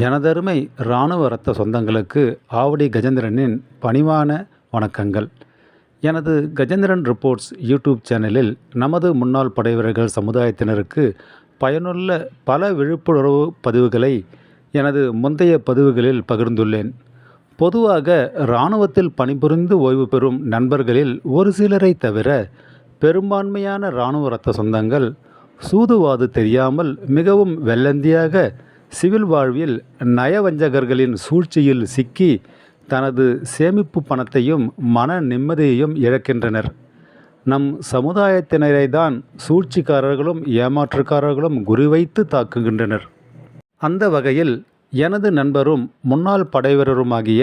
எனதருமை இராணுவ ரத்த சொந்தங்களுக்கு ஆவடி கஜேந்திரனின் பணிவான வணக்கங்கள். எனது கஜேந்திரன் ரிப்போர்ட்ஸ் யூடியூப் சேனலில் நமது முன்னாள் படைவீரர்கள் சமுதாயத்தினருக்கு பயனுள்ள பல விழிப்புணர்வு பதிவுகளை எனது முந்தைய பதிவுகளில் பகிர்ந்துள்ளேன். பொதுவாக இராணுவத்தில் பணிபுரிந்து ஓய்வு பெறும் நண்பர்களில் ஒரு சிலரை தவிர பெரும்பான்மையான இராணுவ ரத்த சொந்தங்கள் சூதுவாது தெரியாமல் மிகவும் வெள்ளந்தியாக சிவில் வாழ்வில் நயவஞ்சகர்களின் சூழ்ச்சியில் சிக்கி தனது சேமிப்பு பணத்தையும் மன நிம்மதியையும் இழக்கின்றனர். நம் சமுதாயத்தினரை தான் சூழ்ச்சிக்காரர்களும் ஏமாற்றுக்காரர்களும் குறிவைத்து தாக்குகின்றனர். அந்த வகையில் எனது நண்பரும் முன்னாள் படைவீரருமாகிய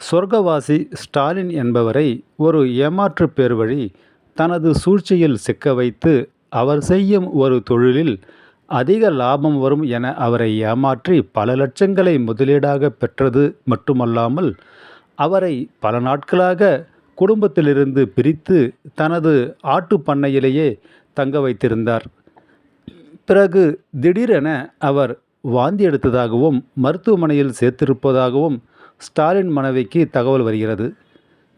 சொர்க்கவாசி ஸ்டாலின் என்பவரை ஒரு ஏமாற்று பேர் வழி தனது சூழ்ச்சியில் சிக்க வைத்து அவர் செய்யும் ஒரு தொழிலில் அதிக லாபம் வரும் என அவரை ஏமாற்றி பல லட்சங்களை முதலீடாக பெற்றது மட்டுமல்லாமல் அவரை பல நாட்களாக குடும்பத்திலிருந்து பிரித்து தனது ஆட்டு பண்ணையிலேயே தங்க வைத்திருந்தார். பிறகு திடீரென அவர் வாந்தி எடுத்ததாகவும் மருத்துவமனையில் சேர்த்திருப்பதாகவும் ஸ்டாலின் மனைவிக்கு தகவல் வருகிறது.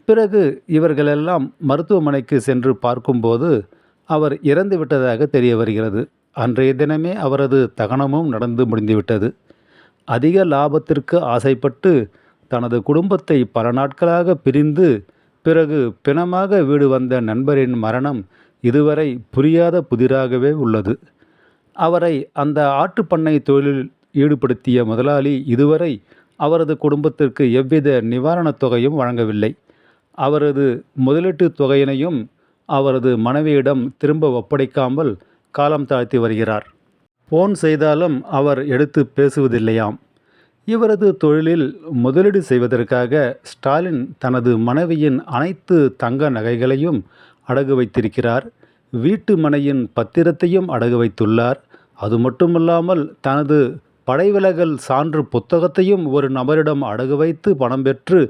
பிறகு இவர்களெல்லாம் மருத்துவமனைக்கு சென்று பார்க்கும்போது அவர் இறந்து விட்டதாக தெரிய வருகிறது. அன்றைய தினமே அவரது தகனமும் நடந்து முடிந்துவிட்டது. அதிக லாபத்திற்கு ஆசைப்பட்டு தனது குடும்பத்தை பல நாட்களாக பிரிந்து பிறகு பிணமாக வீடு வந்த நண்பரின் மரணம் இதுவரை புரியாத புதிராகவே உள்ளது. அவரை அந்த ஆட்டுப்பண்ணை தொழிலில் ஈடுபடுத்திய முதலாளி இதுவரை அவரது குடும்பத்திற்கு எவ்வித நிவாரணத் தொகையும் வழங்கவில்லை. அவரது முதலீட்டுத் தொகையினையும் அவரது மனைவியிடம் திரும்ப ஒப்படைக்காமல் காலம் தாழ்த்தி வருகிறார். போன் செய்தாலும் அவர் எடுத்து பேசுவதில்லையாம். இவரது தொழிலில் முதலீடு செய்வதற்காக ஸ்டாலின் தனது மனைவியின் அனைத்து தங்க நகைகளையும் அடகு வைத்திருக்கிறார். வீட்டு மனையின் பத்திரத்தையும் அடகு வைத்துள்ளார். அது மட்டுமல்லாமல் தனது படைவிலகல் சான்று புத்தகத்தையும் ஒரு நபரிடம் அடகு வைத்து பணம் பெற்று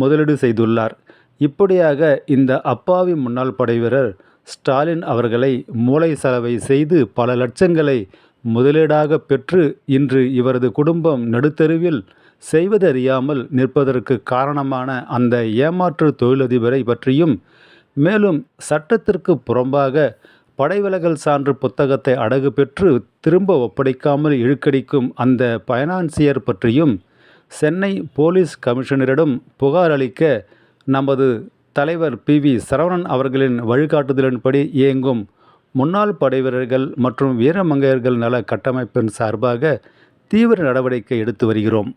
முதலீடு செய்துள்ளார். இப்படியாக இந்த அப்பாவி முன்னாள் படைவீரர் ஸ்டாலின் அவர்களை மூளை செலவை செய்து பல லட்சங்களை முதலீடாக பெற்று இன்று இவரது குடும்பம் நடுத்தருவில் செய்வதறியாமல் நிற்பதற்கு காரணமான அந்த ஏமாற்று தொழிலதிபரை பற்றியும் மேலும் சட்டத்திற்கு புறம்பாக படைவிலகல் சான்று புத்தகத்தை அடகு பெற்று திரும்ப ஒப்படைக்காமல் இழுக்கடிக்கும் அந்த பைனான்சியர் பற்றியும் சென்னை போலீஸ் கமிஷனரிடம் புகார் அளிக்க நமது தலைவர் பி வி சரவணன் அவர்களின் வழிகாட்டுதலின்படி இயங்கும் முன்னாள் படைவீரர்கள் மற்றும் வீரமங்கையர்கள் நல கட்டமைப்பின் சார்பாக தீவிர நடவடிக்கை எடுத்து வருகிறோம்.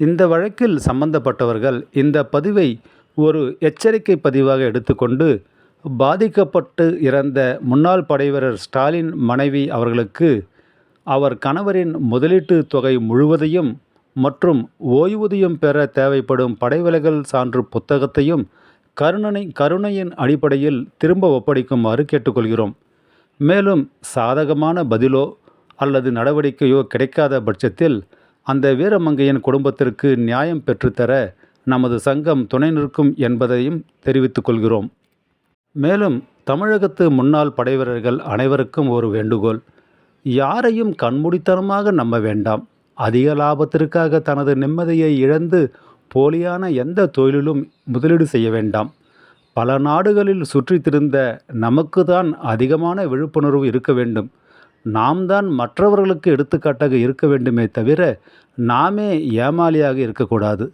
இந்த வழக்கில் சம்பந்தப்பட்டவர்கள் இந்த பதிவை ஒரு எச்சரிக்கை பதிவாக எடுத்துக்கொண்டு பாதிக்கப்பட்டு இறந்த முன்னாள் படைவீரர் ஸ்டாலின் மனைவி அவர்களுக்கு அவர் கணவரின் முதலீட்டு தொகை முழுவதையும் மற்றும் ஓய்வூதியம் பெற தேவைப்படும் படைவிலகல் சான்று புத்தகத்தையும் கருணனை கருணையின் அடிப்படையில் திரும்ப ஒப்படைக்குமாறு கேட்டுக்கொள்கிறோம். மேலும் சாதகமான பதிலோ அல்லது நடவடிக்கையோ கிடைக்காத பட்சத்தில் அந்த வீரமங்கையின் குடும்பத்திற்கு நியாயம் பெற்றுத்தர நமது சங்கம் துணை நிற்கும் என்பதையும் தெரிவித்துக் கொள்கிறோம். மேலும் தமிழகத்து முன்னாள் படைவீரர்கள் அனைவருக்கும் ஒரு வேண்டுகோள். யாரையும் கண்மூடித்தனமாக நம்ப வேண்டாம். அதிக லாபத்திற்காக தனது நிம்மதியை இழந்து போலியான எந்த தொழிலிலும் முதலீடு செய்ய வேண்டாம். பல நாடுகளில் சுற்றித்திருந்த நமக்கு தான் அதிகமான விழிப்புணர்வு இருக்க வேண்டும். நாம் தான் மற்றவர்களுக்கு எடுத்துக்காட்டாக இருக்க வேண்டுமே தவிர நாமே ஏமாளியாக இருக்கக்கூடாது.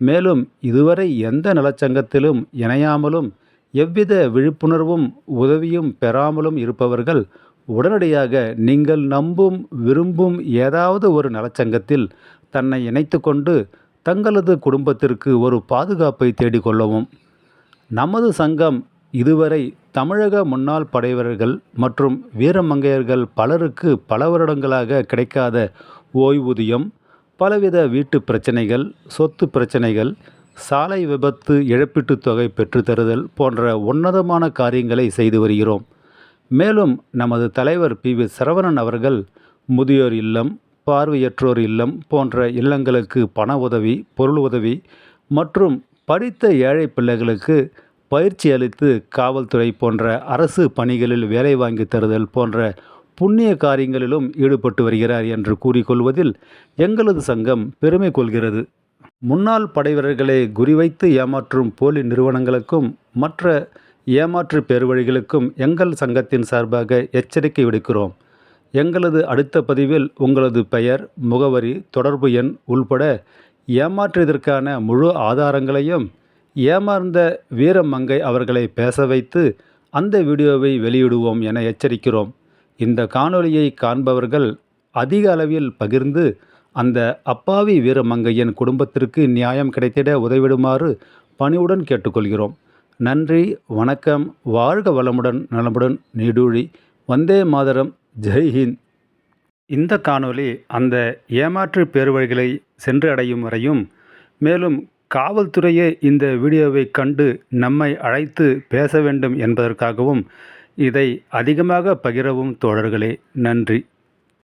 மேலும் இதுவரை எந்த நலச்சங்கத்திலும் இணையாமலும் எவ்வித விழிப்புணர்வும் உதவியும் பெறாமலும் இருப்பவர்கள் உடனடியாக நீங்கள் நம்பும் விரும்பும் ஏதாவது ஒரு நலச்சங்கத்தில் தன்னை இணைத்து கொண்டு தங்களது குடும்பத்திற்கு ஒரு பாதுகாப்பை தேடிக்கொள்ளவும். நமது சங்கம் இதுவரை தமிழக முன்னாள் படைவர்கள் மற்றும் வீரமங்கையர்கள் பலருக்கு பல வருடங்களாக கிடைக்காத ஓய்வூதியம் பலவித வீட்டு பிரச்சனைகள் சொத்து பிரச்சனைகள் சாலை விபத்து இழப்பீட்டுத் தொகை பெற்றுத்தருதல் போன்ற உன்னதமான காரியங்களை செய்து வருகிறோம். மேலும் நமது தலைவர் பி வி சரவணன் அவர்கள் முதியோர் இல்லம் பார்வையற்றோர் இல்லம் போன்ற இல்லங்களுக்கு பண உதவி பொருள் உதவி மற்றும் படித்த ஏழை பிள்ளைகளுக்கு பயிற்சி அளித்து காவல்துறை போன்ற அரசு பணிகளில் வேலை வாங்கி தருதல் போன்ற புண்ணிய காரியங்களிலும் ஈடுபட்டு வருகிறார் என்று கூறிக்கொள்வதில் எங்களது சங்கம் பெருமை கொள்கிறது. முன்னாள் படைவீரர்களை குறிவைத்து ஏமாற்றும் போலி நிறுவனங்களுக்கும் மற்ற ஏமாற்று பெருவழிகளுக்கும் எங்கள் சங்கத்தின் சார்பாக எச்சரிக்கை விடுக்கிறோம். எங்களது அடுத்த பதிவில் உங்களது பெயர் முகவரி தொடர்பு எண் உள்பட ஏமாற்றியதற்கான முழு ஆதாரங்களையும் ஏமாந்த வீரமங்கை அவர்களை பேச வைத்து அந்த வீடியோவை வெளியிடுவோம் என எச்சரிக்கிறோம். இந்த காணொளியை காண்பவர்கள் அதிக அளவில் பகிர்ந்து அந்த அப்பாவி வீரமங்கையின் குடும்பத்திற்கு நியாயம் கிடைத்திட உதவிடுமாறு பணிவுடன் கேட்டுக்கொள்கிறோம். நன்றி வணக்கம் வாழ்க வளமுடன் நலமுடன் நீடூழி. வந்தே மாதரம். ஜெய்ஹிந்த் இந்த காணொளி அந்த ஏமாற்று பேர்வழிகளை சென்று அடையும் வரையும் மேலும் காவல்துறையே இந்த வீடியோவை கண்டு நம்மை அழைத்து பேச வேண்டும் என்பதற்காகவும் இதை அதிகமாக பகிரவும் தோழர்களே நன்றி.